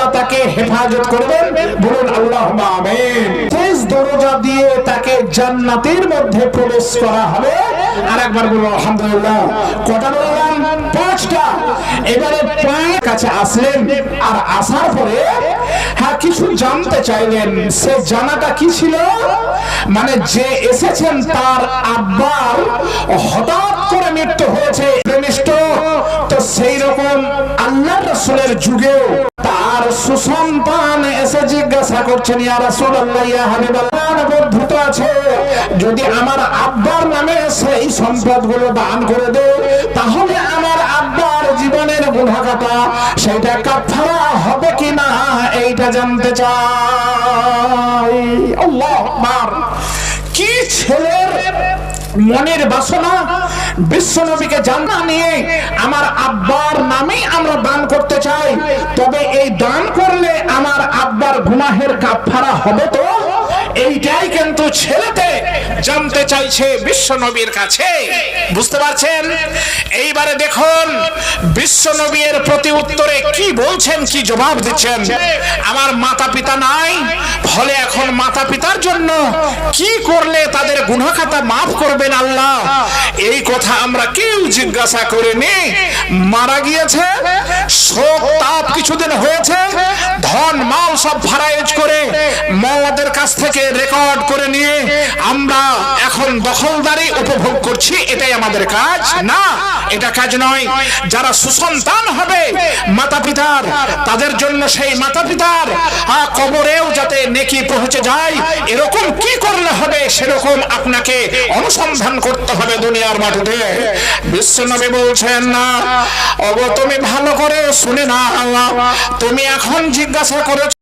আল্লাহ তাকে হেফাজত করবেন। বলুন আল্লাহ আমিন। শেষ দরজা দিয়ে তাকে জান্নাতের মধ্যে প্রবেশ করা হবে। আর একবার বলুন, আলহামদুলিল্লাহ। কটা বললাম এবারে পাঁচ কাছে আসলেন আর আসার পরে হ্যাঁ কিছু জানতে চাইলেন, সে জানাটা কি ছিল? মানে যে এসেছেন তার আব্বার হঠাৎ করে মৃত্যু হয়েছে তো সেই রকম আল্লাহ রসুলের যুগেও তার সুসন্তান এসে জিজ্ঞাসা করছেন আছে। যদি আমার আব্বার নামে সেই সম্পদগুলো দান করে দে, তাহলে সেটা কাফারা হবে কিনা এইটা জানতে চাই। আল্লাহ কি ছেলের মনের বাসনা বিশ্ব নবীকে জানা নিয়ে আমার আব্বার নামে আমরা দান করতে চাই, তবে এই দান করলে আমার আব্বার গুনাহের কাফারা হবে তো? এইটাই কিন্তু ছেলেতে জানতে চাইছে বিশ্ব নবীর কাছে। বুঝতে পারছেন? এইবারে দেখুন বিশ্ব নবীর প্রতি উত্তরে কি বলছেন, কি জবাব দিচ্ছেন? আমার মাতা পিতা নাই, ফলে এখন মাতা পিতার জন্য কি করলে তাদের গুনাখাতা মাফ করবেন আল্লাহ? এই কথা আমরা কেউ জিজ্ঞাসা করিনি। মারা গিয়েছে, শোক, তাপ কিছুদিন হয়েছে, ধন, মাল সব ফারাইজ করে মৌলাদের কাছ থেকে রেকর্ড করে নিয়ে আমরা এখন দখলদারি উপভোগ করছি, এটাই আমাদের কাজ। না, এটা কাজ নয়। যারা সুসন্তান হবে মাতা পিতার তাদের জন্য সেই মাতা পিতার কবরেও যাতে নেকি পৌঁছে যায়, এরকম কি করলে হবে, সেরকম আপনাকে অনুসন্ধান করতে হবে দুনিয়ার মাটিতে। বিশ্বনবী বলছেন না অব তুমি ভালো করে শুনে না তুমি এখন জিজ্ঞাসা করেছ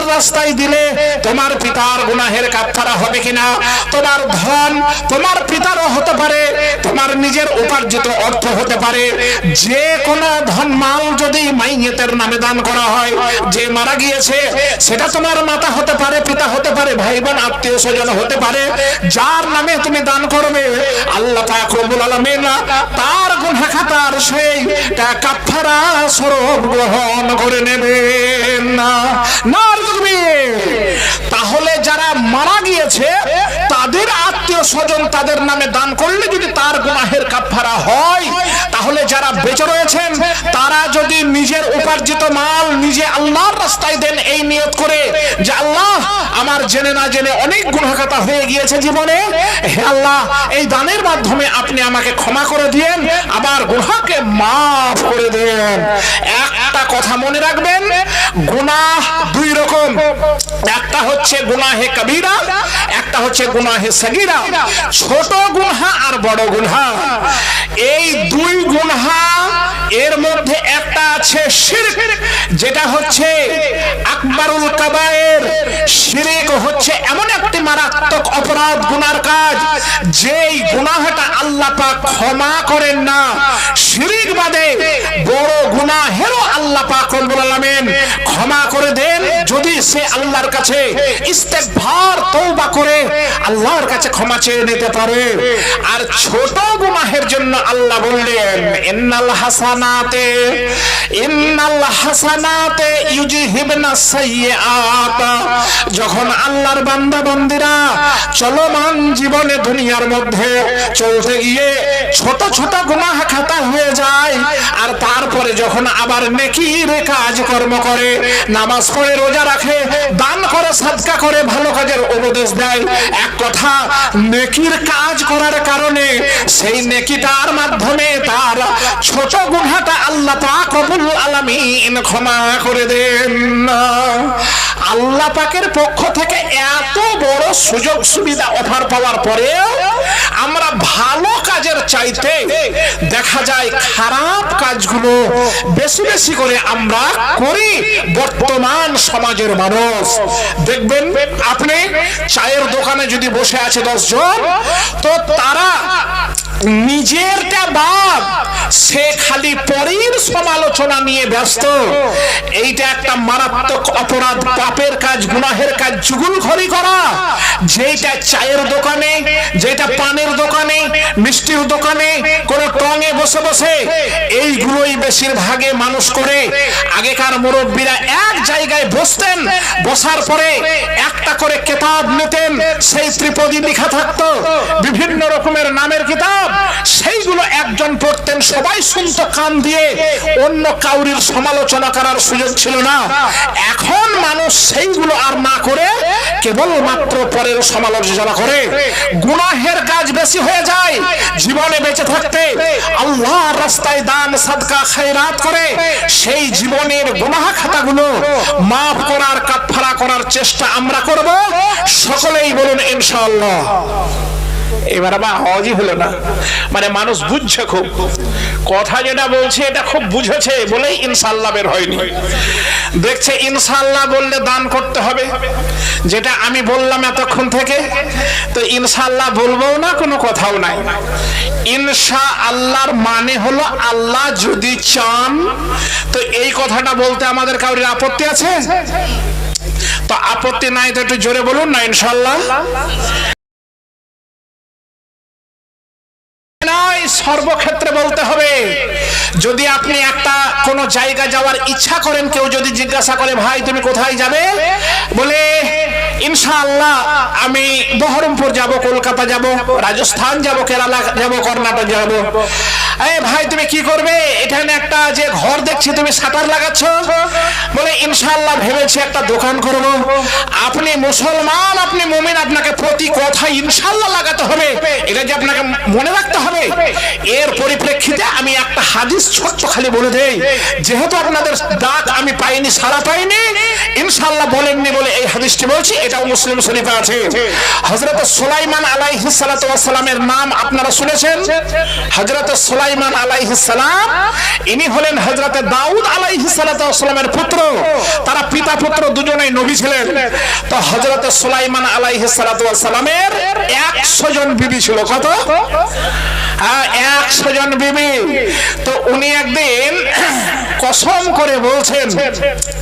আল্লাহর রাস্তায় দিলে তোমার পিতার গুনাহের কাফারা হবে কিনা? তোমার ধন তোমার পিতারও হতে পারে, তোমার নিজের উপার্জিত অর্থ হতে পারে। যে কোনো ধন মাল যদি মাইয়েতের নামে দান করা হয়, যে মারা গিয়েছে, সেটা তোমার মাতা হতে পারে, পিতা হতে পারে ভাই বোন আত্মীয় স্বজন হতে পারে। যার নামে তুমি দান করবে, আল্লাহ পাক রব্বুল আলামিন তার গুনাহ খাতার সেই কাফারা স্বরূপ গ্রহণ করে নেবেন না। নার তাহলে যারা মারা গিয়েছে, তাদের আত্মীয় স্বজন তাদের নামে দান করলে যদি তার গুনাহের কাফারা হয়, তাহলে যারা বেঁচে রয়েছেন তারা যদি নিজের উপার্জিত মাল নিজে আল্লাহর রাস্তায় দেন, এই নিয়ত করে যে আল্লাহ, আমার জেনে না জেনে অনেক গুনাহগাতা হয়ে গিয়েছে জীবনে, হে আল্লাহ, এই দানের মাধ্যমে আপনি আমাকে ক্ষমা করে দিয়েন, আবার গুনাহকে মাফ করে দেন। একটা কথা মনে রাখবেন, গুনাহ দুই রকম। একটা হচ্ছে গুনাহে কবিরা, একটা হচ্ছে গুনাহে সগীরা। ছোট গুনহা আর বড় গুনহা। এই দুই গুনহা এর মধ্যে একটা আছে শিরক, যেটা হচ্ছে আকবরুল কাবায়ের। শিরক হচ্ছে এমন একটি মারাত্মক অপরাধ, গুনার কাজ, যেই গুনাহটা আল্লাহ পাক ক্ষমা করেন না। শিরিক বাদে বড় গুনাহেরও আল্লাহ পাক রব্বুল আলামিন ক্ষমা করে দেন। যদি সে আল্লাহর কাছে ইস্তেগফার তওবা করে আল্লাহর কাছে ক্ষমা চেয়ে নিতে পারে। আর ছোট গুনাহের জন্য আল্লাহ বললেন, ইন্নাল হাসানাতে ইন্নাল হাসানাতে ইউজিহিবনা সাইয়্যাত। যখন আল্লাহর বান্দা বান্দিরা চলমান জীবনে দুনিয়ার মধ্যে চলতে গিয়ে ছোট ছোট গুনাহ খাতা হয়ে যায়, আর তারপরে যখন আবার নেকির কাজ কর্ম করে, নামাজ পড়ে, রোজা রাখে, দান করে, সাদকা করে, ভালো কাজের উপদেশ দেয়, এক কথা নেকির কাজ করার কারণে সেই নেকিটার মাধ্যমে তার ছোট গুনাহটা আল্লাহ পাক রব্বুল আলামিন ক্ষমা করে দেন। আল্লাহ পাকের পক্ষ থেকে এত বড় সুযোগ সুবিধা অফার পাওয়ার পরেও আমরা ভালো কাজের চাইতে দেখা যায় খারাপ কাজগুলো বেশি বেশি করে আমরা করি বর্তমান সমাজের মানুষ। দেখবেন, আপনি চায়ের দোকানে যদি বসে আছে দশজন। তো তারা নিজেরটা বাপ সে খালি পরের সমালোচনা নিয়ে ব্যস্ত। এইটা একটা মারাত্মক অপরাধ, পাপের কাজ, গুনাহের কাজ চুগুল খড়ি করা যেটা চায়ের দোকানে যেটা পানের দোকানে, মিষ্টির দোকানে, কোন টঙে বসে বসে, এইগুলোই বেশিরভাগে মানুষ করে। আগেকার মুরব্বীরা এক জায়গায় বসতেন, বসার পরে একটা করে কেতাব নিতেন, সেই ত্রিপদী লেখা থাকতো। বিভিন্ন রকমের নামের কিতাব সেইগুলো একজন পড়তেন, সবাই শুনতো কান দিয়ে। অন্য কাউরির সমালোচনা করার সুযোগ ছিল না। এখন মানুষ সেইগুলো আর না করে কেবল মাত্র পরের সমালোচনা করে। গুনাহের কাজ বেশি হয়ে যায়, জীবনে বেঁচে থাকতে। আল্লাহর রাস্তায় দান, সাদকা, খায়রাত করে। সেই জীবনের গুনাহ খাতাগুলো মাফ করার কাফারা করার চেষ্টা আমরা করব। সকলেই বলুন, ইনশাআল্লাহ। এবার আবার আওয়াজই হলো না। মানে মানুষ বুঝছে খুব। কথা যেটা বলছে, এটা খুব বুঝেছে বলেই ইনশাল্লাহ বের হয়নি। দেখছে ইনশাল্লাহ বললে দান করতে হবে। যেটা আমি বললাম এতক্ষণ থেকে, তো ইনশাল্লাহ বলব না, কোনো কথাও নাই। ইনশা আল্লাহর মানে হলো আল্লাহ যদি চান, তো এই কথাটা বলতে আমাদের কাউরির আপত্তি আছে? তো আপত্তি নাই তো একটু জোরে বলুন না ইনশাল্লাহ নয় সর্বক্ষেত্রে বলতে হবে, যদি আপনি একটা কোন জায়গা যাওয়ার ইচ্ছা করেন, কেউ যদি জিজ্ঞাসা করে, ভাই, তুমি কোথায় যাবে? বলে, ইনশাআল্লাহ, আমি বহরমপুর যাব, কলকাতা যাব, রাজস্থান যাব, কেরালা যাব, কর্ণাটক যাব। ভাই, তুমি কি করবে? এখানে একটা যে ঘর দেখছি, তুমি শাটার লাগাচ্ছ? বলে ইনশাল্লাহ ভেবেছি একটা দোকান করব। আপনি মুসলমান, আপনি মুমিন, আপনাকে প্রতি কথা ইনশাল্লাহ লাগাতে হবে। এটা যে আপনাকে মনে রাখতে হবে, এর পরিপ্রেক্ষিতে আমি একটা হাদিস ছোট্ট খালি বলে দেই। যেহেতু আপনাদের ডাক আমি পাইনি সারা পাইনি ইনশাল্লাহ বলেননি বলে এই হাদিসটি বলছি, এটাও মুসলিম শরীফে আছে। হযরত সুলাইমান আলাইহিস সালামের নাম আপনারা শুনেছেন? হযরত সুলাইমান আলাইহিসসালাম ইনি হলেন হযরত দাউদ আলাইহিস সালাতু ওয়াস পুত্র। তারা পিতা পুত্র দুজনেই নবী ছিলেন। তো হযরত সুলাইমান আলাইহিস সালাতু ওয়াস 100 জন বিবি ছিল। কত? হ্যাঁ একশো জন বিবি। তো উনি একদিন কসম করে বলছেন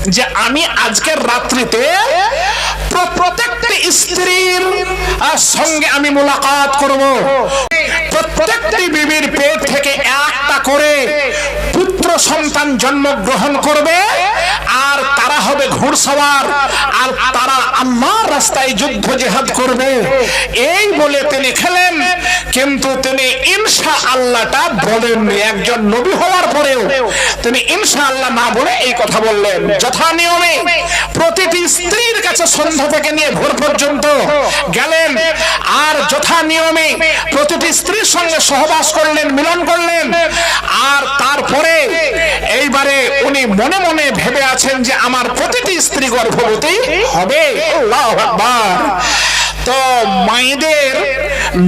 যে আমি আজকের রাত্রিতে প্র- প্রত্যেকটি স্ত্রীর সঙ্গে আমি মোলাকাত করব। প্রত্যেকটি বিবির পেট থেকে একটা করে পুত্র সন্তান জন্মগ্রহণ করবে, আর তারা হবে ঘোড়সওয়ার, আর তারা আল্লাহর রাস্তায় যুদ্ধ জেহাদ করবে। এই বলে তিনি খেলেন, কিন্তু তিনি ইনশা আল্লাহটা বলেননি একজন নবী হওয়ার পরেও তিনি ইনশা আল্লাহ না বলে এই কথা বললেন। যথা নিয়মে প্রতিটি স্ত্রীর কাছে সন্ধ্যা থেকে নিয়ে ভোর পর্যন্ত গেলেন, আর যথা নিয়মে প্রতিটি স্ত্রীর সঙ্গে সহবাস করলেন, মিলন করলেন, আর তারপরে এইবারে উনি মনে মনে ভেবে আছেন যে আমার প্রতিটি স্ত্রী গর্ভবতী হবে। আল্লাহু আকবার। তো মায়েদের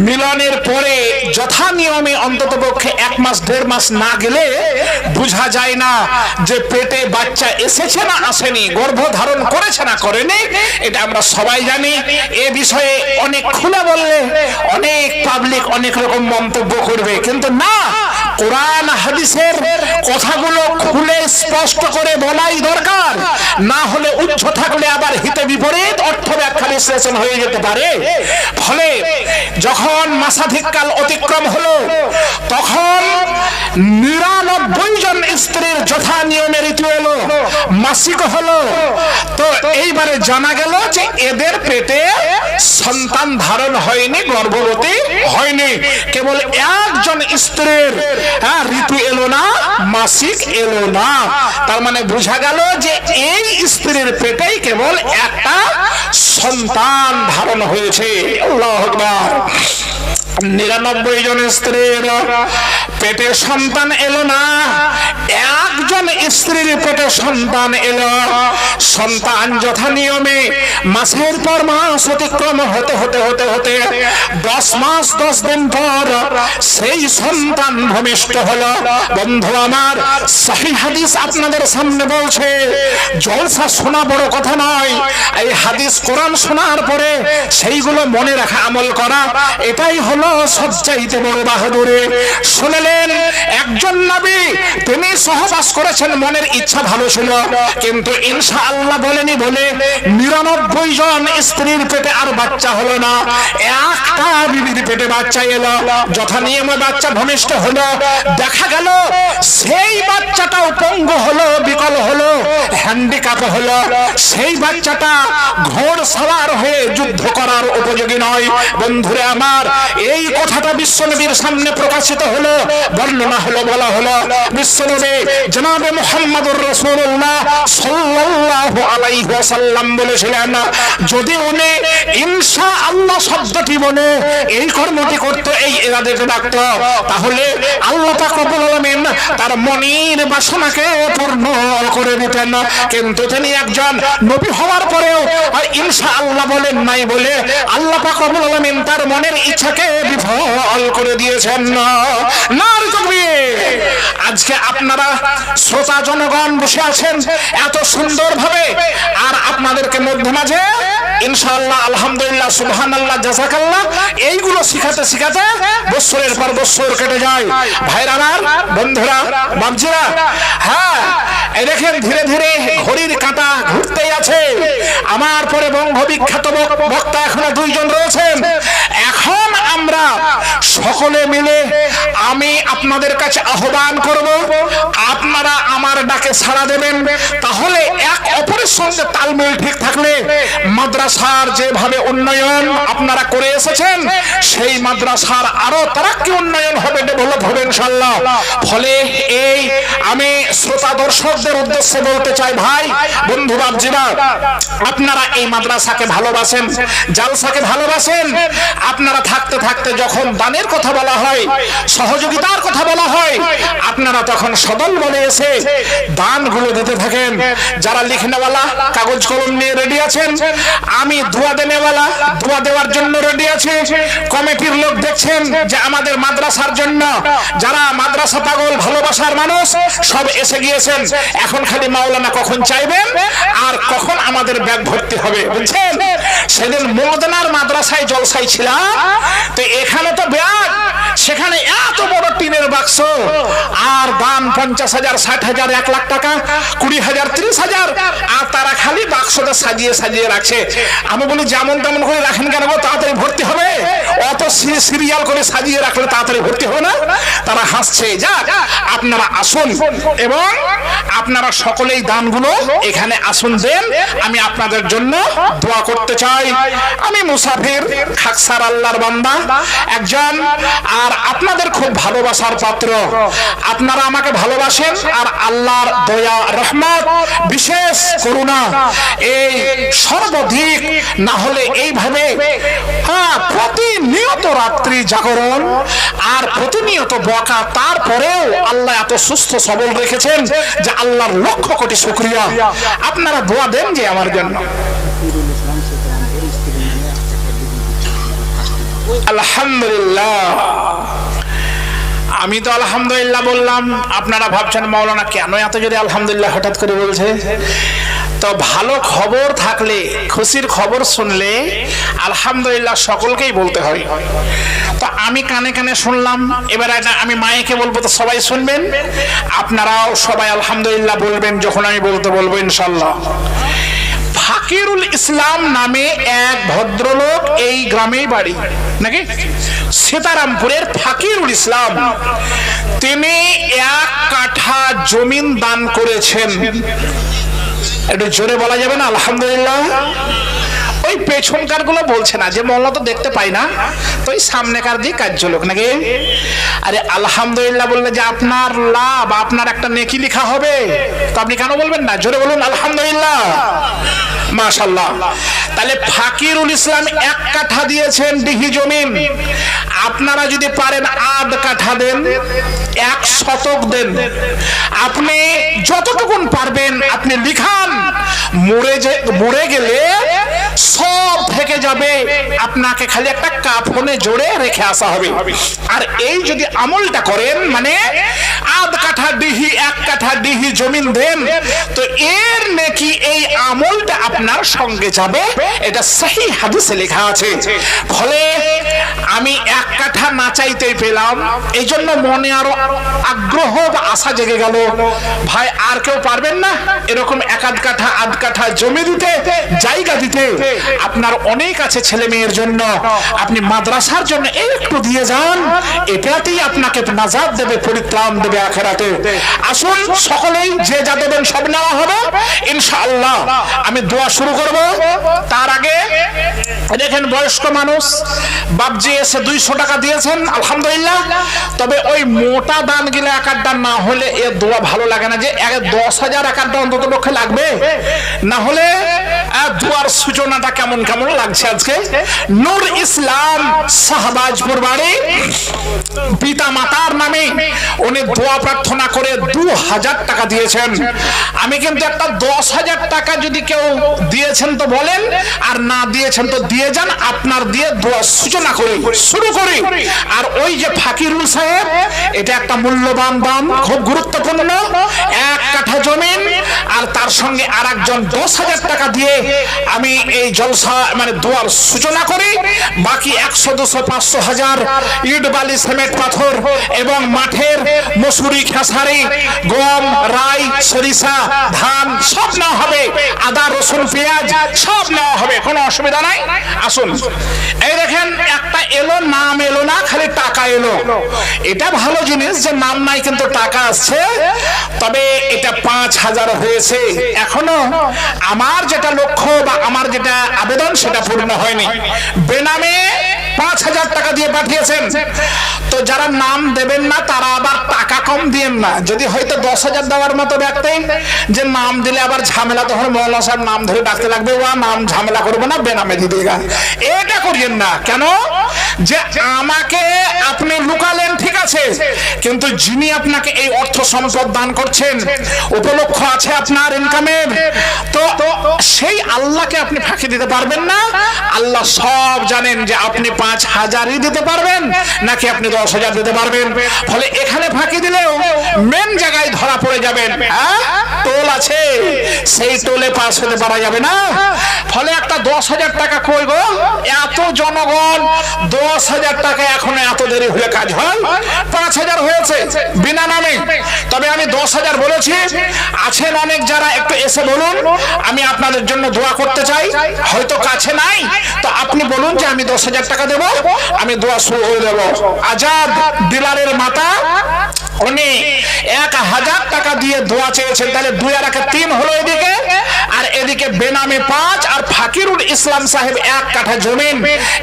মিলনের পরে যথা নিয়মে অন্তত পক্ষে এক মাস, দেড় মাস না গেলে বোঝা যায় না যে পেটে বাচ্চা এসেছে না আসেনি, গর্ভধারণ করেছে না করেনি, এটা আমরা সবাই জানি। এ বিষয়ে অনেক খুলে বললে অনেক পাবলিক অনেক রকম মন্তব্য করবে। কিন্তু না, কোরআন, হাদিসের কথাগুলো খুলে স্পষ্ট করে বলাই দরকার। না হলে উচ্চ থাকলে আবার হিতে বিপরীত অর্থ ব্যাখ্যা বিশ্লেষণ হয়ে যেতে পারে। ফলে যখন মাসাধিককাল অতিক্রম হলো তখন নিরানব্বই জন স্ত্রীর যথা নিয়মে ঋতু এলো মাসিক হলো। তো এইবারে জানা গেল যে এদের পেটে সন্তান ধারণ হয়নি গর্ভবতী হয়নি। কেবল একজন স্ত্রীর হ্যাঁ, ঋতু এলো না মাসিক এলো না। তার মানে বোঝা গেল যে এই স্ত্রীর পেটেই কেবল একটা সন্তান ধারণ হয়েছে। আল্লাহ আকবার। নিরানব্বই জন স্ত্রীর পেটে সন্তান এলো না। একজন স্ত্রীর পেটে সন্তান এলো। সন্তান যথা নিয়মে মাসের পর মাস অতিক্রম হতে হতে হতে হতে দশ মাস, দশ দিন পর সেই সন্তান ভূমিষ্ঠ হলো। বন্ধু আমার, সহি হাদিস আপনাদের সামনে বলছে, জলসা শোনা বড় কথা নয়। এই হাদিস কোরআন শোনার পরে সেইগুলো মনে রাখা, আমল করা, এটাই হলো সবচাইতে বড় বাহাদুরে। শুনলেন, একজন সহবাস করেছেন, মনের ইচ্ছা ভালো ছিল। কিন্তু ইনশা আল্লাহ বলেনি বলে নিরানব্বই জন স্ত্রীর পেটে আর বাচ্চা হলো না। একটা বিবির পেটে বাচ্চা এলো। যথা নিয়মে বাচ্চা ভূমিষ্ঠ হলো। দেখা গেল, সেই বাচ্চাটাও পঙ্গু হলো, বিকল হলো হ্যান্ডিক্যাপ হলো। সেই বাচ্চাটা ঘোড় সাওয়ার হয়ে যুদ্ধ করার উপযোগী নয়। বন্ধুরে আমার এই কথাটা বিশ্বনবীর সামনে প্রকাশিত হলো, বর্ণনা হলো, বলা হলো, বিশ্বনবী জনাবে মুহাম্মদুর রাসূলুল্লাহ সাল্লাল্লাহু আলাইহি ওয়াসাল্লাম বলেছিলেন, যদি উনি ইনশা আল্লাহ শব্দটি বলে এই কর্মটি করত, এই তাহলে আল্লাহ পাক রব্বুল আলামিন তার মনের বাসনাকে পূর্ণ করে দিতেন। কিন্তু তিনি একজন নবী হওয়ার পরেও ইনশা আল্লাহ বলেন নাই বলে আল্লাহ পাক রব্বুল আলামিন তার মনের ইচ্ছাকে বিফল করে দিয়েছেন। আজকে আপনারা শ্রোতা জনগণ বসে আছেন এত সুন্দর ভাবে আর আপনাদেরকে মধ্যে মাঝে, ইনশাআল্লাহ, আলহামদুলিল্লাহ, সুবহানাল্লাহ জাযাকাল্লাহ এইগুলো শিখাতে শিখাতে বছরের পর বছর কেটে যায়। ভাইরা আমার, বন্ধুরা বাবজিরা হ্যাঁ এই দেখেন ধীরে ধীরে ঘড়ির কাঁটা ঘুরতেই আছে। আমার পরে বঙ্গ বিখ্যাত বক- বক্তা এখনও দুইজন রয়েছেন। এখন আমরা সকলে মিলে আমি আপনাদের কাছে আহ্বান করব, আপনারা আমার ডাকে সাড়া দেবেন। তাহলে এক অপরের সঙ্গে তালমেল ঠিক থাকলে মাদ্রাসার যেভাবে উন্নয়ন আপনারা করে এসেছেন, সেই মাদ্রাসার আরও তারা কি উন্নয়ন হবে, ডেভেলপ হবে ইনশাল্লাহ ফলে এই আমি শ্রোতা দর্শকদের উদ্দেশ্যে বলতে চাই, ভাই, বন্ধু বাবজিরা আপনারা এই মাদ্রাসাকে ভালোবাসেন, জালসাকে ভালোবাসেন, আপনারা থাকতে থাকতে যখন দানের কথা বলা হয়, সহযোগিতার কথা বলা হয়, আপনারা তখন সদল বলে এসে দানগুলো দিতে থাকেন। যারা লিখনেওয়ালা, কাগজ কলম নিয়ে রেডি আছেন, আমি দোয়া দেনেওয়ালা দোয়া দেওয়ার জন্য রেডি আছে। কমিটির লোক দেখছেন যে আমাদের মাদ্রাসার জন্য, যারা মাদ্রাসা পাগল, ভালোবাসার মানুষ, সব এসে গিয়েছেন। এখন খালি মাওলানা কখন চাইবেন আর কখন আমাদের ব্যাগ ভর্তি হবে, বুঝছেন? সেদিন মোদনার মাদ্রাসায় জলসাই ছিলাম তো এখানে তো ব্যাগ সেখানে এত বড় টিনের বাক্স। আর দান পঞ্চাশ হাজার, ষাট হাজার, এক লাখ টাকা, কুড়ি হাজার, ত্রিশ হাজার। আর তারা খালি বাক্সটা সাজিয়ে সাজিয়ে রাখছে। আমি বলি, যেমন তেমন করে রাখেন কেন তাড়াতাড়ি ভর্তি হবে। অত সিরিয়াল করে সাজিয়ে রাখলে তাড়াতাড়ি ভর্তি হবে না। তারা হাসছে, যা, আপনারা আসুন এবং আপনারা সকলেই দানগুলো এখানে আসুন দেন। আমি আপনাদের জন্য দোয়া করতে চাই। আমি মুসাফির খাকসার আল্লাহর বান্দা। একজন, আর আপনাদের খুব ভালোবাসার পাত্র। আপনারা আমাকে ভালোবাসেন, আর আল্লাহর দয়া, রহমত, বিশেষ করুণা। এই সর্বাধিক না হলে এইভাবে হ্যাঁ প্রতিনিয়ত রাত্রি জাগরণ আর প্রতিনিয়ত বকা, তারপরেও আল্লাহ এত সুস্থ সবল রেখেছেন যে আল্লাহর লক্ষ কোটি শুক্রিয়া। আপনারা দোয়া দেন যে আমার জন্য। আলহামদুলিল্লাহ। আমি তো আলহামদুলিল্লাহ বললাম, আপনারা ভাবছেন মাওলানা কেন এত যদি আলহামদুলিল্লাহ হঠাৎ করে বলছে? তো ভালো খবর থাকলে, খুশির খবর শুনলে আলহামদুলিল্লাহ সকলকেই বলতে হয়। তো আমি কানে কানে শুনলাম, এবার আমি মায়েকে বলব, তো সবাই শুনবেন? আপনারাও সবাই আলহামদুলিল্লাহ বলবেন, যখন আমি বলতে বলব ইনশাল্লাহ ফাকিরুল ইসলাম নামে এক ভদ্রলোক এই গ্রামেই বাড়ি, নাকি? সীতারামপুরের ফাকিরুল ইসলাম। তিনি এক কাঠা জমিন দান করেছেন। একটু জোরে বলা যাবে না? আলহামদুলিল্লাহ। ওই পেছনকারগুলো বলছে না, যে মোল্লা তো দেখতে পাই না, তো ওই সামনেকার দিয়ে কার্য লোক নাকি? আরে আলহামদুলিল্লাহ বললে যে আপনার লাভ, আপনার একটা নেকি লেখা হবে। তো আপনি কেন বলবেন না? জোরে বলুন, আলহামদুলিল্লাহ। মাশাল্লাহ তাহলে ফাকিরুল ইসলাম এক কাঠা দিয়েছেন ডিহি জমিন। আপনারা যদি পারেন আধ কাঠা দেন, এক শতক দেন। আপনি যতটুকুন পারবেন, আপনি লিখান। মরে যে মরে গেলে সব থেকে যাবে। আপনাকে খালি একটা কাফনে জোরে রেখে আসা হবে। আর এই যদি আমলটা করেন মানে আধ কাঠা ডিহি এক কাঠা ডিহি জমিন দেন, তো এর নাকি এই আমলটা আপনার সঙ্গে যাবে? এটা সেই হাদিসে লেখা আছে। ফলে আমি এক কাঠা না চাইতেই পেলাম। এই জন্য মনে আরও আগ্রহ বা আশা জেগে গেল। ভাই, আর কেউ পারবেন না এরকম এক আধ কাঠা আধ কাঠা জমি দিতে, জায়গা দিতে। আপনার অনেক আছে ছেলে মেয়ের জন্য। আপনি মাদ্রাসার জন্য একটু দিয়ে যান। এটাতেই আপনাকে নাজাদ দেবে, পরিত্রাণ দেবে আখেরাতে। আসুন, সকলেই যে যা দেবেন সব নেওয়া হবে। ইনশাআল্লাহ। আমি দোয়া শুরু করব। তার আগে, দেখেন বয়স্ক মানুষ বাবজি এসে দুইশো টাকা দিয়েছেন, আলহামদুলিল্লাহ। তবে ওই মোটা দান গিলে একার দান না হলে এ দোয়া ভালো লাগে না যে দশ হাজার একার দান অন্তত পক্ষে লাগবে। না হলে দোয়ার সূচনাটা কেমন কেমন লাগছে আজকে? নূর ইসলাম শাহবাজপুর বাড়ি, পিতা মাতার নামে উনি দোয়া প্রার্থনা করে দু হাজার টাকা দিয়েছেন। আমি কিন্তু একটা দশ হাজার টাকা যদি কেউ দিয়েছেন তো বলেন, আর না দিয়েছেন তো দিয়ে যান, আপনার দিয়ে দোয়া সূচনা করি। শুরু করি। আর ওই যে ফাকিরুল সাহেব এটা একটা মূল্যবান দাম খুব গুরুত্বপূর্ণ। এক কাঠা জমিন আর তার সঙ্গে আর একজন দশ হাজার টাকা দিয়ে আমি এই জলসা মানে দোয়ার সূচনা করি। বাকি একশো দুশো পাঁচশো হাজার ইট বালি সিমেন্ট পাথর এবং মাঠের মসুরি খেসারি গম রাই সরিষা ধান সব নেওয়া হবে। আদা রসুন পেঁয়াজ সব নেওয়া হবে। কোনো অসুবিধা নাই। আসুন। এই দেখেন একটা এলো নাম এলো না খালি টাকা এলো। এটা ভালো জিনিস যে নাম নাই কিন্তু টাকা আসছে তবে এটা পাঁচ হাজার হয়েছে। এখনও আমার যেটা লক্ষ্য বা আমার যেটা আবেদন সেটা পূর্ণ হয়নি। বেনামে পাঁচ হাজার টাকা দিয়ে পাঠিয়েছেন। তো যারা নাম দেবেন না, তারা আবার টাকা কম দিয়েন না। যদি হয়তো দশ হাজার দেওয়ার মতো ব্যক্তি, যে নাম দিলে আবার ঝামেলা, তখন মৌলানা সাহেব নাম ধরে ডাকতে লাগবে, ওয়া, নাম ঝামেলা করব না, বেনামে দিয়ে এটা করিয়েন না। কেন? যে আমাকে আপনি লুকালেন, ঠিক আছে, কিন্তু যিনি আপনাকে এই অর্থ সম্পদ দান করছেন, উপলক্ষ আছে আপনার ইনকামের তো সেই আল্লাহকে আপনি ফাঁকি দিতে পারবেন না। আল্লাহ সব জানেন যে আপনি পাঁচ হাজারই দিতে পারবেন, নাকি আপনি দশ হাজার দিতে পারবেন? ফলে এখানে ফাঁকি দিলেও মেন জায়গায় ধরা পড়ে যাবেন। হ্যাঁ? টোল আছে। সেই টোলে পাস হতে পারা যাবে না। ফলে একটা দশ হাজার টাকা কই গো? এত জনগণ, দশ হাজার টাকা এখন এত দেরি হলে কাজ হয়? পাঁচ হাজার হয়েছে, বিনা নামে। তবে আমি দশ হাজার বলেছি। আছেন অনেক যারা, একটু এসে বলুন। আমি আপনাদের জন্য দোয়া করতে চাই। হয়তো কাছে নাই। তো আপনি বলুন যে আমি দশ হাজার টাকা দেব? আমি দোয়া শুরু হয়ে দেব আজাদ ডিলারের মাতা উনি এক হাজার টাকা দিয়ে দোয়া চেয়েছেন। তাহলে দুই আর একে তিন হলো এদিকে। আর এদিকে বেনামে পাঁচ আর ফাকিরুল ইসলাম সাহেব এক কাঠা জমিন।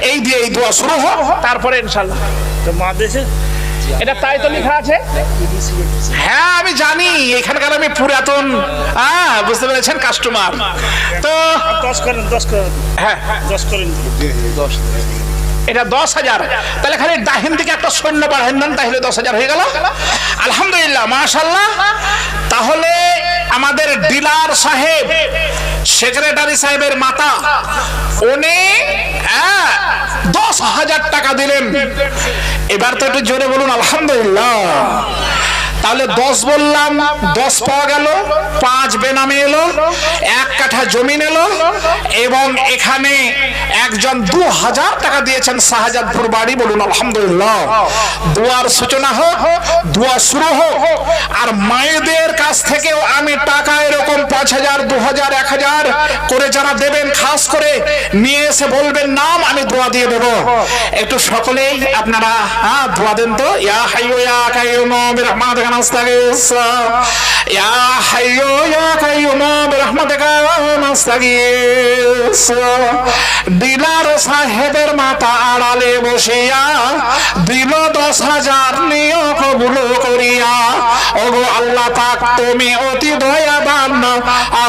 এই দিয়ে এই দোয়া শুরু হোক। তারপরে ইনশাল্লাহ তো মা দেশে এটা তাই তো লেখা আছে? হ্যাঁ আমি জানি। এখানকার আমি পুরাতন। হ্যাঁ বুঝতে পেরেছেন কাস্টমার তো দশ করেন দশ করেন। হ্যাঁ। দশ করেন। দশ এটা দশ হাজার। তাহলে খালি ডাহিন থেকে একটা সৈন্য বাড়ান দেন তাহলে দশ হাজার হয়ে গেল। আলহামদুলিল্লাহ মাশাল্লাহ তাহলে আমাদের ডিলার সাহেব সেক্রেটারি সাহেবের মাতা উনি হ্যাঁ, দশ হাজার টাকা দিলেন। এবার তো একটু জোরে বলুন আলহামদুলিল্লাহ। তাহলে দশ বললাম, দশ পাওয়া গেল, পাঁচ বেনামে এলো, এক কাঠা জমিন এলো, এবং এখানে একজন দু হাজার টাকা দিয়েছেন শাহজাদপুর বাড়ি। বলুন, আলহামদুলিল্লাহ। দুয়ার সূচনা হোক দুয়া শুরু হোক, আর মায়েদের কাছ থেকেও আমি টাকা এরকম পাঁচ হাজার, দু হাজার, এক হাজার করে যারা দেবেন, খাস করে নিয়ে এসে বলবেন নাম, আমি দোয়া দিয়ে দেবো। একটু সকলেই আপনারা হ্যাঁ দোয়া দেন তো। ইয়া হাইয়ো, ইয়া কাইয়ুম বিরহমাতিকা ইয়া হাইয়ো ইয়া কাইয়ুম কাইয়ুম বিরহমাতিকা নাস্তাগীস ডিলার সাহেবের মাথা আড়ালে বসিয়া দিল দশ হাজার নিয় কবুল করিয়া ওগো আল্লাহ পাক তুমি অতি দয়াবান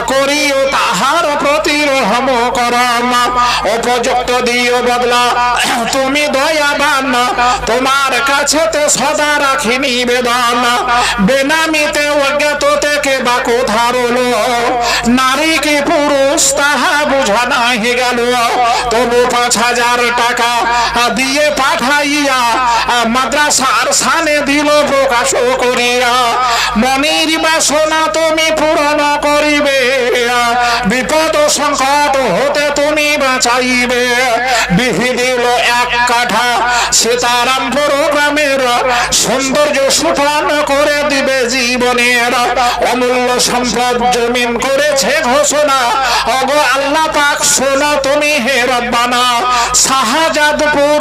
করিও তাহার প্রতি রহম করম উপযুক্ত দিও বদলা। তুমি দয়াবান তোমার কাছে তো সদা রাখি নিবেদন বেনামিতে অজ্ঞাত থেকে বা কোথারলো নারী কি পুরুষ তাহা বুঝা নাহি গেল। তবু পাঁচ হাজার টাকা দিয়ে পাঠাইয়া মাদ্রাসার সানে দিল প্রকাশ করিয়া। মনির বাসনা তুমি পূরণ করিবে। বিপদ সংকট হতে তুমি বাঁচাইবে। বিহি দিল এক কাঠা। সীতারামপুর গ্রামের সৌন্দর্য সুঠান করে দিবে জীবনের। অমূল্য সম্পদ জমিন করেছে ঘোষণা। অগ আল্লাহ পাক, শোনা তুমি হে রব্বানা। শাহজাদপুর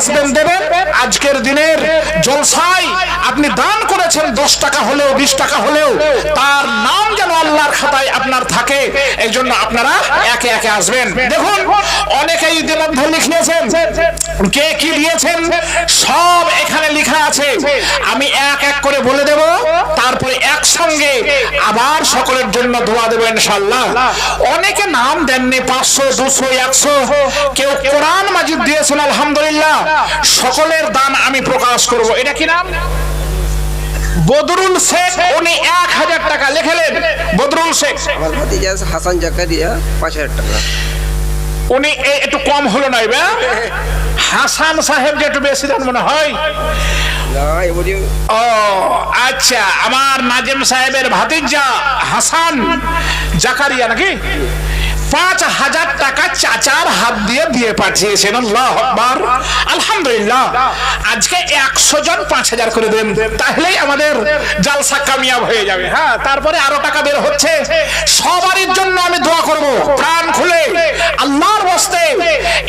আসবেন দেবেন, আজকের দিনের জলসায় আপনি দান করেছেন, দশ টাকা হলেও, বিশ টাকা হলেও, তার নাম যেন আল্লাহর খাতায় আপনার থাকে এই জন্য আপনারা একে একে আসবেন। দেখুন, অনেকেই ইতিমধ্যে লিখিয়েছেন কে কি দিয়েছেন, সব এখানে লেখা আছে। আমি এক এক করে বলে দেব, তারপরে একসঙ্গে আবার সকলের জন্য দোয়া দেবো ইনশাল্লাহ অনেকে নাম দেননি, পাঁচশো, দুশো, একশো, কেউ কোরআন মাজিদ দিয়েছেন, আলহামদুলিল্লাহ। সকলের দান আমি প্রকাশ করব। এটা কি নাম? বদরুল শেখ উনি এক হাজার টাকা লিখেলেন। বদরুল শেখ। হাসান জাকারিয়া পাঁচ হাজার টাকা। উনি একটু কম হলো না এবার? হাসান সাহেব যে একটু বেশি দেন মনে হয়। ও আচ্ছা আমার নাজেম সাহেবের ভাতিজা হাসান জাকারিয়া নাকি? পাঁচ হাজার টাকা চাচার হাত দিয়ে দিয়ে পাঠিয়েছেন। আল্লাহ আকবার। আলহামদুলিল্লাহ। আজকে একশো জন পাঁচ হাজার করে দেন। তাহলেই আমাদের জালসা কামিয়াব হয়ে যাবে। হ্যাঁ তারপরে আরও টাকা বের হচ্ছে। সবারই জন্য আমি দোয়া করব। প্রাণ খুলে আল্লাহর বস্তে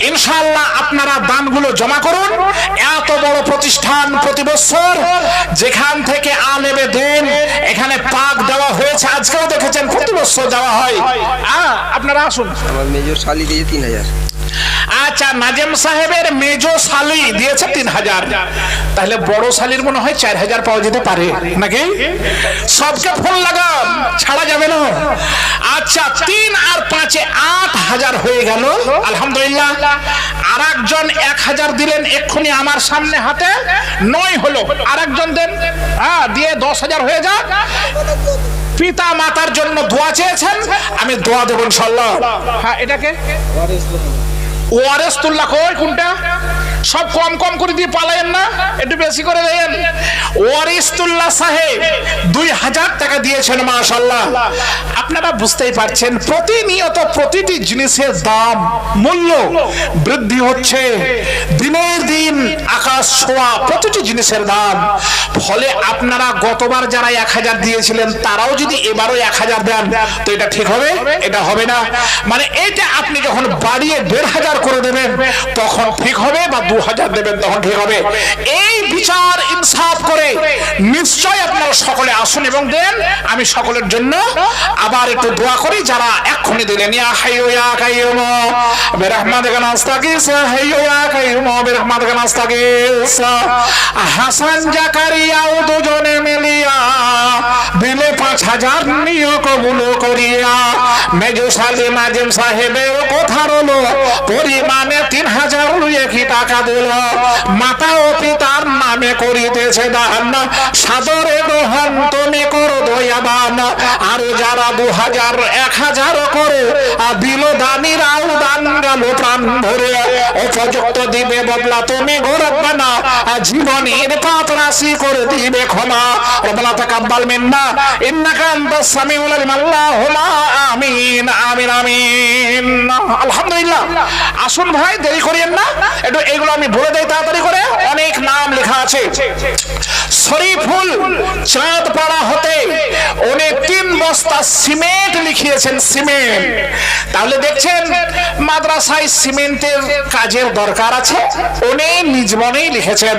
ইনশাআল্লাহ আপনারা দানগুলো জমা করুন। এত বড় প্রতিষ্ঠান প্রতি বছর যেখান থেকে আলেবে দেন এখানে পাক দেওয়া হয়েছে। আজকেও দেখেছেন প্রতি বছর দেওয়া হয়। আহ, আপনারা আসুন। আমার মেজর শালি দিয়েছে তিন হাজার। আচ্ছা নাজেম সাহেবের মেজো শালি দিয়েছে তিন হাজার। তাহলে বড় শালির মনে হয় চার হাজার পাওয়া যেতে পারে নাকি? সবকে ফোন লাগান ছাড়া যাবে না। আচ্ছা তিন আর পাঁচে আট হাজার হয়ে গেল। আলহামদুলিল্লাহ। আর একজন এক হাজার দিলেন এক্ষুনি আমার সামনে হাতে। নয় হলো। আর একজন দেন। হ্যাঁ দিয়ে দশ হাজার হয়ে যাক। পিতা মাতার জন্য দোয়া চেয়েছেন আমি দোয়া দেব ইনশাল্লাহ হ্যাঁ এটাকে? ওয়ারেস তুল্লা কই কোনটা? সব কম কম করে দিয়ে পালায়েন না, একটু বেশি করে দেন। ওয়ারিসতুল্লাহ সাহেব দুই হাজার টাকা দিয়েছেন মাশাল্লাহ আপনারা বুঝতেই পারছেন, প্রতিনিয়ত প্রতিটি জিনিসের দাম, মূল্য বৃদ্ধি হচ্ছে। দিনের দিন আকাশ ছোঁয়া, প্রতিটি জিনিসের দাম। ফলে আপনারা গতবার যারা এক হাজার দিয়েছিলেন, তারাও যদি এবারও এক হাজার দেন, তো এটা ঠিক হবে? এটা হবে না। মানে এটা আপনি যখন বাড়িয়ে দেড় হাজার করে দেবেন, তখন ঠিক হবে বা দু হাজার দেবেন তখন ঠিক হবে। এই বিচার ইনসাফ করে নিশ্চয় আপনারা সকলে আসুন এবং দেন, আমি সকলের জন্য আবার একটু দোয়া করি, যারা এক্ষুনি দিলেন, ইয়া ইয়া কাইয়ুম ইয়া কাইয়ুম হাসান জাকারিয়াও দুজনে মিলিয়া দিলে পাঁচ হাজার নিয়ে কবুল করিয়া, মেজু সালে নাজিম সাহেবের কথা রলো পরিমাণে তিন হাজার একই টাকা দিল মাতা ও পিতার নামে করিতেছে দান সাদরে গ্রহণ তুমি করো দয়াবান আর যারা দু হাজার এক হাজার করে দিল দানিরাও দান গেল প্রাণ ভরে উপযুক্ত দিবে বদলা তুমি গৌরবানা জীবনের পাপ রাশি করে দিবে ক্ষমা। রবনা তাকাব্বাল মিন্না। ইন্নাকা আনতাস সামিউল আলিম। আল্লাহুম্মা আমিন আমিন আমিন। আলহামদুলিল্লাহ। আসুন ভাই, দেরি করিয়েন না। একটু এগুলো আমি বলে দেই তাড়াতাড়ি করে। অনেক নাম লেখা আছে। শরীফুল চাঁদ পাড়া হতে উনি তিন বস্তা সিমেন্ট লিখিয়েছেন, সিমেন্ট। তাহলে দেখছেন, মাদ্রাসায় সিমেন্টের কাজের দরকার আছে, উনি নিজ মনেই লিখেছেন।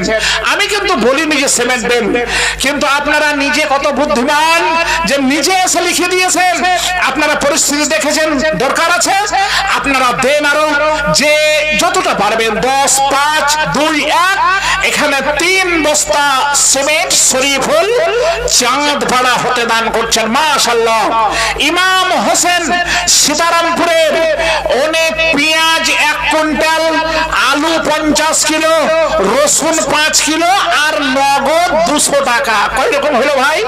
আমি কিন্তু বলিনি যে সিমেন্ট দেন, কিন্তু আপনারা নিজে কত বুদ্ধিমান যে নিজে এসে লিখে দিয়েছেন। আপনারা পরিস্থিতি দেখেছেন, দরকার আছে, আপনারা দেন আরও। যে যতটা পারবেন, দশ, পাঁচ, দুই, এক, এখানে তিন বস্তা সিমেন্ট শরীফুল চাঁদ পাড়া হতে দান করছেন। মাশাল্লাহ ইমাম হোসেন সীতারামপুরের অনেক পেঁয়াজ এক কুইন্টাল, আলু পঞ্চাশ কিলো, রসুন পাঁচ কিলো আর নগদ দুশো টাকা। কয় রকম হলো ভাই?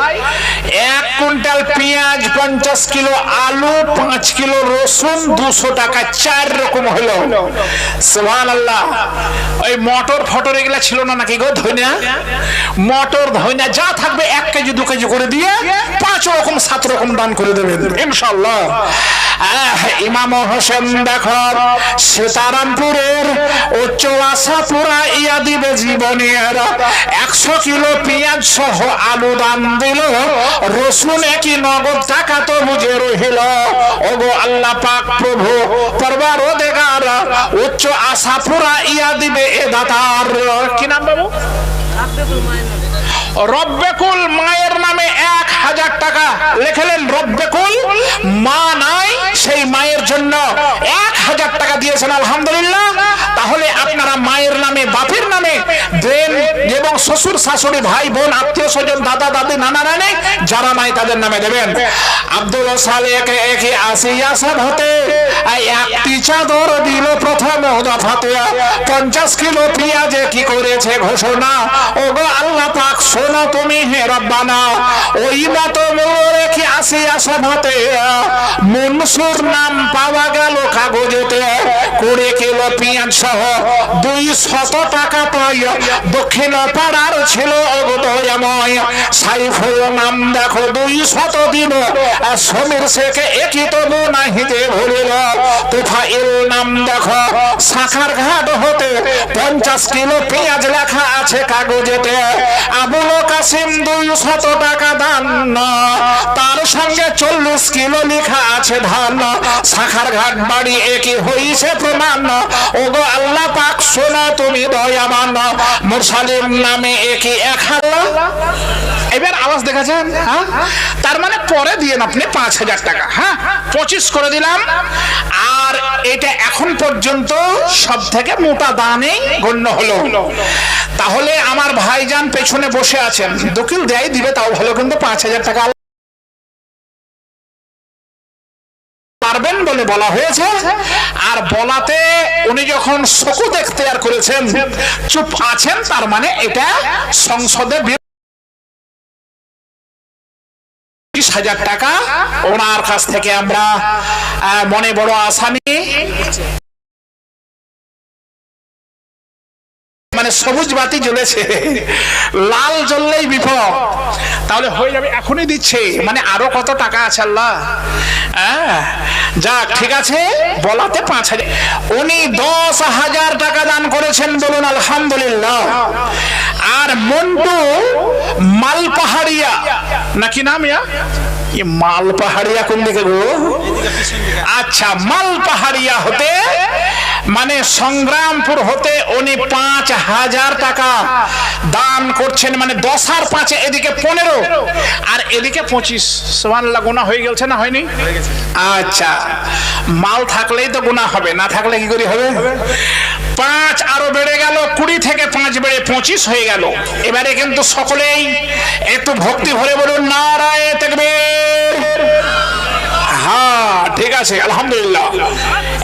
এক কুইন্টাল পেঁয়াজ পঞ্চাশ কিলো, আলু পাঁচ কিলো, রসুন দুশো টাকা চার রকম হলো। সুবহান আল্লাহ ওই মটর ফটর এগুলা ছিল না নাকি গো ধইনা মটর ধইনা যা থাকবে এক কেজি, দু কেজি করে দিয়ে পাঁচ রকম, সাত রকম দান করে দেবেন ইনশাল্লাহ ইমাম হোসেন দেখো, সীতারামপুরের উচ্চ আশা পুরা ইয়া দিবে জীবনের একশো কিলো পেঁয়াজ সহ আলু দান দিল। রসুন একই নগদ টাকা তো বুঝে রহিল। ওগো আল্লাহ পাক প্রভু পরবার দেগার উচ্চ আশা পুরা ইয়া দিবে এ দাতার। কি নাম বাবু? রব্বেকুল মায়ের নামে এক হাজার টাকা লেখেলেন, রব্বেকুল মা নাই, সেই মায়ের জন্য এক হাজার টাকা দিয়েছেন, আলহামদুলিল্লাহ। শ্বশুর শাশুড়ি, ভাই বোন, আত্মীয় স্বজন, দাদা, দাদি, নানা, নানি, যারা নাই তাদের নামে দেবেন। আব্দুল সালেকে একে আসিয়া সব হতে একটি চাদর দিল প্রথম পঞ্চাশ কিলো পেঁয়াজে কি করেছে ঘোষণা? ও গো আল্লাহ পাক, শোনো তুমি হে রব্বানা। ওই মতো রেখে আসিয়া সভাতে মনসুর নাম পাওয়া গেল কাগজেতে। কুড়ি কিলো পেঁয়াজ সহ দুই শত টাকা পাই দক্ষিণ পাড়ার ছিল অগদয়ময়। সাইফুল নাম দেখো, দুই শত দিন সমীর শেখে একই তবু নাহিতে ভরিল তুফাইল নাম দেখো, শাখার ঘাট হতে পঞ্চাশ কিলো পেঁয়াজ লেখা আছে কাগজেতে। কাসিম দুই শত টাকা দান না। তার সঙ্গে চল্লিশ কিলো লেখা আছে ধান। শাখার ঘাট বাড়ি একই হইছে প্রমাণ? ওগো আল্লাহ পাক, শোনো তুমি দয়াবান। মুরসালিম নামে এক হাজার? এবার আওয়াজ দেখেছেন? হ্যাঁ? তার মানে পরে দিয়েন আপনি পাঁচ হাজার টাকা। হ্যাঁ? পঁচিশ করে দিলাম। আর এটা এখন পর্যন্ত সব থেকে মোটা দানেই গণ্য হলো। তাহলে আমার ভাইজান পেছনে বসে আছেন। দকিল দেয়, দিবে, তাও ভালো, কিন্তু পাঁচ হাজার টাকা পারবেন বলে বলা হয়েছে। আর বলাতে উনি যখন শকু দেখতে আর করেছেন, চুপ আছেন, তার মানে এটা সংসদে বিশ হাজার টাকা ওনার কাছ থেকে আমরা মনে বড় আশা মানে সবুজ বাতি জ্বলেছে। লাল জ্বললেই বিপদ। তাহলে হয়ে যাবে, এখনই দিচ্ছে। মানে আরও কত টাকা আছে আল্লাহ? হ্যাঁ? যাক, ঠিক আছে, বলাতে পাঁচ হাজার। উনি দশ হাজার টাকা দান করেছেন বলুন, আলহামদুলিল্লাহ। আর মন্টু মালপাহাড়িয়া, নাকি নাম ইয়া? মাল পাহাড়িয়া কোন দিকে গো? আচ্ছা মাল পাহাড়িয়া হতে মানে সংগ্রামপুর হতে উনি পাঁচ হাজার টাকা দান করছেন মানে দশ আর পাঁচে, এদিকে পনেরো। আর এদিকে পঁচিশ গোনা হয়ে গেছে না হয়নি? আচ্ছা মাল থাকলেই তো গোনা হবে, না থাকলে কি করে হবে? পাঁচ আরও বেড়ে গেল, কুড়ি থেকে পাঁচ বেড়ে পঁচিশ হয়ে গেল। এবারে কিন্তু সকলেই একটু ভক্তি ভরে বলুন, নারায় আছে, আলহামদুলিল্লাহ।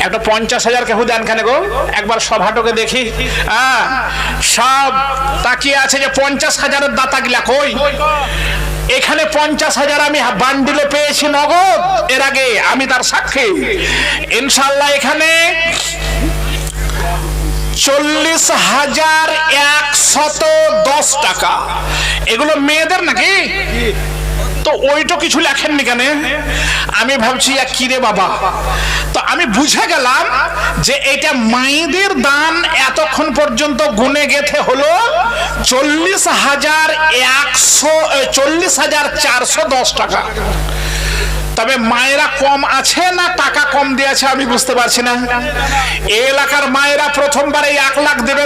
একটা পঞ্চাশ হাজার কেউ দেন কেন গো? একবার সভাটকে দেখি। হ্যাঁ সব তাকিয়ে আছে যে পঞ্চাশ হাজারের দাতা গিলা কই? এখানে পঞ্চাশ হাজার আমি বান্ডিলে পেয়েছি নগদ। এর আগে আমি তার সাক্ষী। ইনশাল্লাহ এখানে চল্লিশ হাজার একশত দশ টাকা। এগুলো মেয়েদের নাকি? তো ওইটা কিছু লেখেননি কেন? আমি ভাবছি কিরে বাবা? তো আমি বুঝে গেলাম যে এটা মায়েদের দান এতক্ষণ পর্যন্ত গুনে গেথে হলো চল্লিশ হাজার একশো চল্লিশ হাজার চারশো দশ টাকা। তবে মায়েরা কম আছে না টাকা কম দিয়েছে আমি বুঝতে পারছি না। এলাকার মায়েরা প্রথমবার এক লাখ দেবে